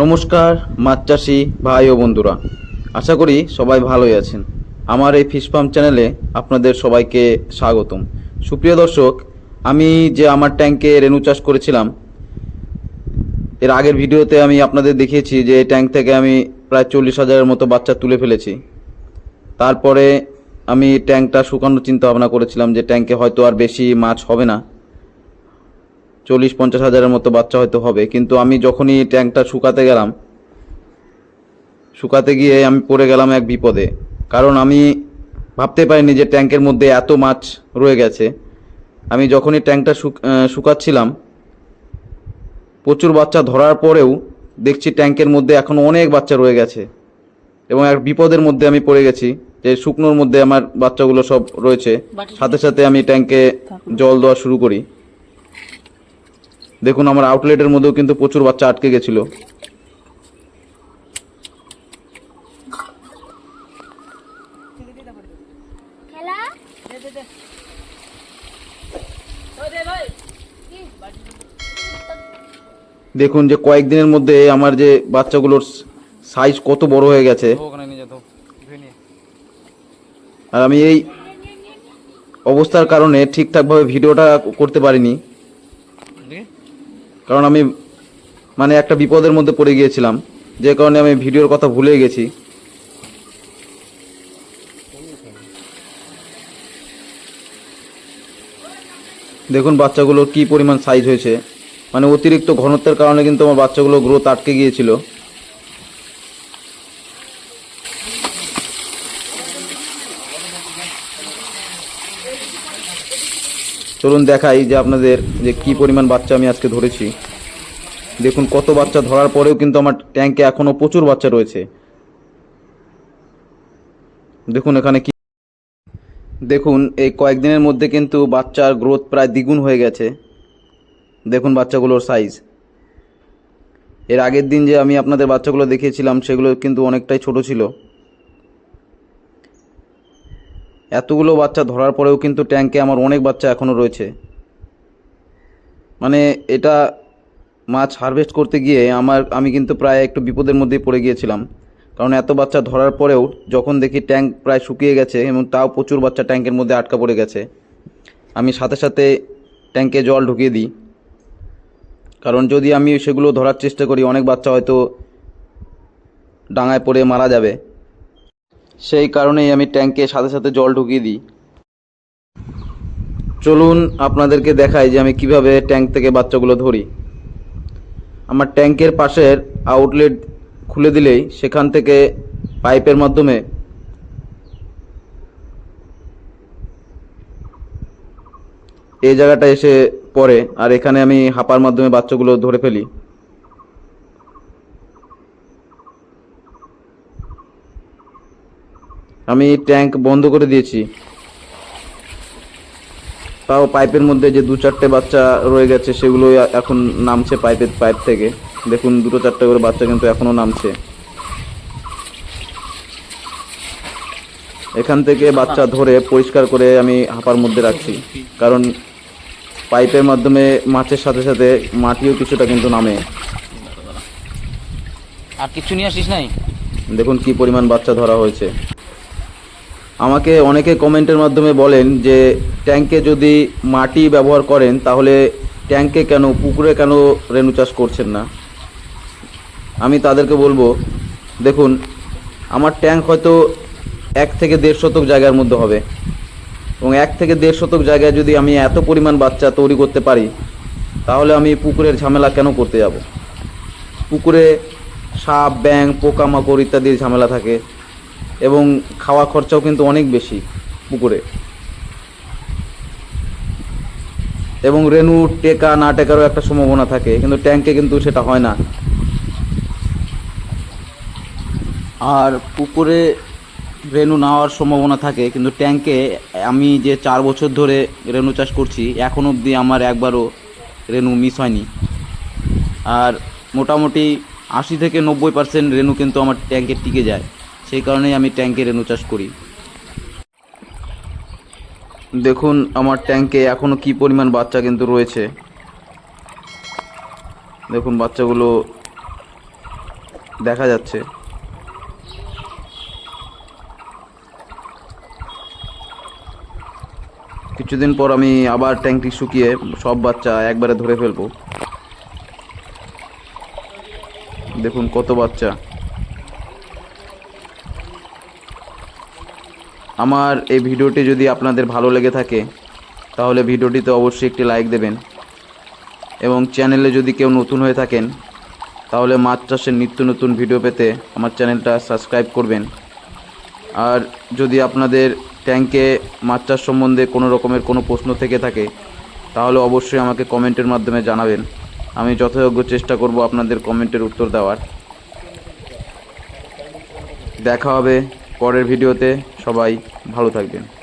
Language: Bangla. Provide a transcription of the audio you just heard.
নমস্কার, মাছ চাষি ভাই ও বন্ধুরা। আশা করি সবাই ভালোই আছেন। আমার এই ফিশ ফার্ম চ্যানেলে আপনাদের সবাইকে স্বাগতম। সুপ্রিয় দর্শক, আমি যে আমার ট্যাঙ্কে রেনু চাষ করেছিলাম, এর আগের ভিডিওতে আমি আপনাদের দেখিয়েছি যে এই ট্যাঙ্ক থেকে আমি প্রায় চল্লিশ হাজারের মতো বাচ্চা তুলে ফেলেছি। তারপরে আমি ট্যাঙ্কটা শুকানোর চিন্তা ভাবনা করেছিলাম যে ট্যাঙ্কে হয়তো আর বেশি মাছ হবে না। চল্লিশ পঞ্চাশ হাজারের মতো বাচ্চা হয়তো হবে। কিন্তু আমি যখনই ট্যাঙ্কটা শুকাতে গেলাম শুকাতে গিয়ে আমি পড়ে গেলাম এক বিপদে। কারণ আমি ভাবতে পারিনি যে ট্যাঙ্কের মধ্যে এত মাছ রয়ে গেছে। আমি যখনই ট্যাঙ্কটা শুক- শুকাচ্ছিলাম প্রচুর বাচ্চা ধরার পরেও দেখছি ট্যাঙ্কের মধ্যে এখন অনেক বাচ্চা রয়ে গেছে। এবং এক বিপদের মধ্যে আমি পড়ে গেছি যে শুকনোর মধ্যে আমার বাচ্চাগুলো সব রয়েছে। সাথে সাথে আমি ট্যাঙ্কে জল দেওয়া শুরু করি। দেখুন আমার আউটলেটের মধ্যেও কিন্তু প্রচুর বাচ্চা আটকে গেছিল। দেখুন যে কয়েকদিনের মধ্যে আমার যে বাচ্চাগুলোর সাইজ কত বড় হয়ে গেছে। আর আমি এই অবস্থার কারণে ঠিকঠাকভাবে ভিডিওটা করতে পারিনি। কারণ আমি মানে একটা বিপদের মধ্যে পড়ে গিয়েছিলাম, যে কারণে আমি ভিডিওর কথা ভুলে গেছি। দেখুন, বাচ্চাগুলোর কি পরিমাণ সাইজ হয়েছে। মানে অতিরিক্ত ঘনত্বের কারণে কিন্তু আমার বাচ্চাগুলো গ্রোথ আটকে গিয়েছিল। চলুন দেখাই যে আপনাদের যে কি পরিমাণ বাচ্চা আমি আজকে ধরেছি। দেখুন, কত বাচ্চা ধরার পরেও কিন্তু আমার ট্যাঙ্কে এখনও প্রচুর বাচ্চা রয়েছে। দেখুন এখানে কি দেখুন, এই কয়েকদিনের মধ্যে কিন্তু বাচ্চার গ্রোথ প্রায় দ্বিগুণ হয়ে গেছে। দেখুন বাচ্চাগুলোর সাইজ এর আগের দিন যে আমি আপনাদের বাচ্চাগুলো দেখিয়েছিলাম, সেগুলো কিন্তু অনেকটাই ছোট ছিল। এতগুলো বাচ্চা ধরার পরেও কিন্তু ট্যাঙ্কে আমার অনেক বাচ্চা এখনও রয়েছে। মানে এটা মাছ হারভেস্ট করতে গিয়ে আমার, আমি কিন্তু প্রায় একটু বিপদের মধ্যেই পড়ে গিয়েছিলাম। কারণ এত বাচ্চা ধরার পরেও যখন দেখি ট্যাঙ্ক প্রায় শুকিয়ে গেছে এবং তাও প্রচুর বাচ্চা ট্যাঙ্কের মধ্যে আটকা পড়ে গেছে, আমি সাথে সাথে ট্যাঙ্কে জল ঢুকিয়ে দিই। কারণ যদি আমি সেগুলো ধরার চেষ্টা করি, অনেক বাচ্চা হয়তো ডাঙায় পড়ে মারা যাবে। সেই কারণেই আমি ট্যাঙ্কে সাথে সাথে জল ঢুকিয়ে দিই। চলুন আপনাদেরকে দেখাই যে আমি কীভাবে ট্যাঙ্ক থেকে বাচ্চাগুলো ধরি। আমার ট্যাঙ্কের পাশের আউটলেট খুলে দিলেই সেখান থেকে পাইপের মাধ্যমে এই জায়গাটা এসে পড়ে, আর এখানে আমি হাপার মাধ্যমে বাচ্চাগুলো ধরে ফেলি। আমি ট্যাঙ্ক বন্ধ করে দিয়েছি। তাও পাইপের মধ্যে যে দু চারটে বাচ্চা রয়ে গেছে সেগুলো এখন নামছে পাইপের পাইপ থেকে। দেখুন দুটো চারটে করে বাচ্চা কিন্তু এখনও নামছে। এখান থেকে বাচ্চা ধরে পরিষ্কার করে আমি হাঁপার মধ্যে রাখছি। কারণ পাইপের মাধ্যমে মাছের সাথে সাথে মাটিও কিছুটা কিন্তু নামে। আর কিছু নিয়ে আসিস নাই? দেখুন কি পরিমাণ বাচ্চা ধরা হয়েছে। আমাকে অনেকে কমেন্টের মাধ্যমে বলেন যে ট্যাঙ্কে যদি মাটি ব্যবহার করেন, তাহলে ট্যাঙ্কে কেন, পুকুরে কেন রেণু চাষ করছেন না? আমি তাদেরকে বলব, দেখুন, আমার ট্যাঙ্ক হয়তো এক থেকে দেড় শতক জায়গার মধ্যে হবে। এবং এক থেকে দেড় শতক জায়গায় যদি আমি এত পরিমাণ বাচ্চা তৈরি করতে পারি, তাহলে আমি পুকুরের ঝামেলা কেন করতে যাব? পুকুরে সাপ ব্যাং পোকামাকড় ইত্যাদির ঝামেলা থাকে। এবং খাওয়া খরচাও কিন্তু অনেক বেশি পুকুরে। এবং রেনু টেকা, না টেকারও একটা সম্ভাবনা থাকে, কিন্তু ট্যাঙ্কে কিন্তু সেটা হয় না। আর পুকুরে রেনু না হওয়ার সম্ভাবনা থাকে, কিন্তু ট্যাঙ্কে আমি যে চার বছর ধরে রেনু চাষ করছি, এখন অবধি আমার একবারও রেনু মিস হয়নি। আর মোটামুটি আশি থেকে নব্বই পার্সেন্ট রেনু কিন্তু আমার ট্যাঙ্কে টিকে যায়। সেই কারণেই আমি ট্যাঙ্কে রেনু চাষ করি। দেখুন, আমার ট্যাঙ্কে এখনও কি পরিমাণ বাচ্চা কিন্তু রয়েছে। দেখুন, বাচ্চাগুলো দেখা যাচ্ছে। কিছুদিন পর আমি আবার ট্যাঙ্কটি শুকিয়ে সব বাচ্চা একবারে ধরে ফেলব। দেখুন, কত বাচ্চা। আমার এই ভিডিওটি যদি আপনাদের ভালো লেগে থাকে, তাহলে ভিডিওটিতে অবশ্যই একটি লাইক দেবেন। এবং চ্যানেলে যদি কেউ নতুন হয়ে থাকেন, তাহলে মাছ চাষের নিত্য নতুন ভিডিও পেতে আমার চ্যানেলটা সাবস্ক্রাইব করবেন। আর যদি আপনাদের ট্যাঙ্কে মাছ চাষ সম্বন্ধে কোনো রকমের কোনো প্রশ্ন থেকে থাকে, তাহলে অবশ্যই আমাকে কমেন্টের মাধ্যমে জানাবেন। আমি যথাযোগ্য চেষ্টা করব আপনাদের কমেন্টের উত্তর দেওয়ার। দেখা হবে পরের ভিডিওতে। সবাই ভালো থাকবেন।